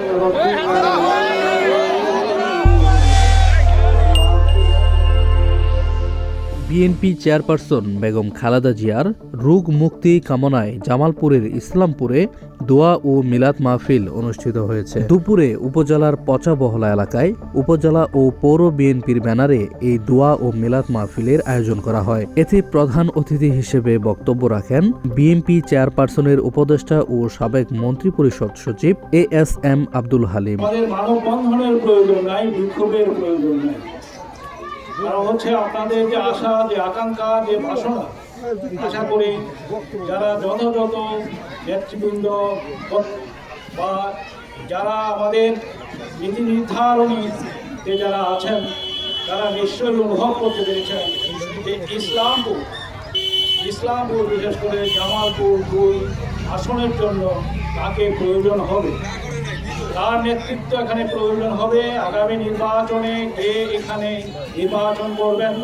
Hey, BNP chairperson Begum Khaleda জিয়ার রোগ মুক্তি কামনায় জামালপুরের ইসলামপুরে দোয়া ও মিলাদ মাহফিল অনুষ্ঠিত হয়েছে। দুপুরে উপজেলার পচাবহলা এলাকায় উপজেলা ও পৌর বিএনপির ব্যানারে এই দোয়া ও মিলাদ মাহফিলের আয়োজন করা হয়। এতে প্রধান অতিথি হিসেবে বক্তব্য রাখেন বিএনপি চেয়ারপারসনের উপদেষ্টা ও সাবেক মন্ত্রিপরিষদ সচিব A S M Abdul Halim. প্রয়োজন নাই, বিক্ষোভের প্রয়োজন নাই। কারণ হচ্ছে আপনাদের যে আশা, যে আকাঙ্ক্ষা, যে বাসনা, আশা করি যারা যথাযথ নেতৃবৃন্দ বা যারা আমাদের নীতি নির্ধারণী যারা আছেন, তারা নিশ্চয়ই অনুভব করতে পেরেছেন যে ইসলামপুর ইসলামপুর বিশেষ করে জামালপুর দুই আসনের জন্য তাকে প্রয়োজন হবে। তার নেতৃত্ব এখানে প্রয়োজন হবে আগামী নির্বাচনে কে এখানে নির্বাচন করবেন?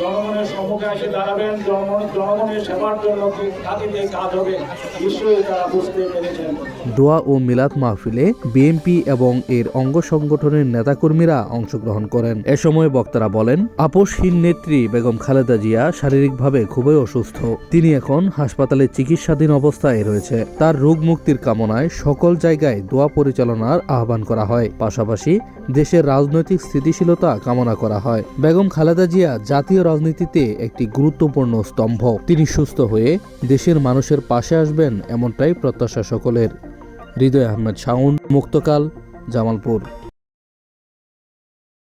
জনগণের সম্মুখে এসে দাঁড়াবেন, জনগণ জনগণের সেবার জন্য তাকে কাজ হবে, নিশ্চয়ই তারা বুঝতে পেরেছেন। দোয়া ও মিলাদ মাহফিলে বিএনপি এবং এর অঙ্গ সংগঠনের নেতাকর্মীরা অংশগ্রহণ করেন। এ সময় বক্তারা বলেন, আপোষহীন নেত্রী বেগম খালেদা জিয়া শারীরিকভাবে খুবই অসুস্থ। তিনি এখন হাসপাতালে চিকিৎসাধীন অবস্থায় রয়েছে। তার রোগ মুক্তির কামনায় সকল জায়গায় দোয়া পরিচালনার আহ্বান করা হয়। পাশাপাশি দেশের রাজনৈতিক স্থিতিশীলতা কামনা করা হয়। বেগম খালেদা জিয়া জাতীয় রাজনীতিতে একটি গুরুত্বপূর্ণ স্তম্ভ। তিনি সুস্থ হয়ে দেশের মানুষের পাশে আসবেন, এমনটাই প্রত্যাশা সকলের। হৃদয় আহমেদ শাউন মুক্তকাল, জামালপুর।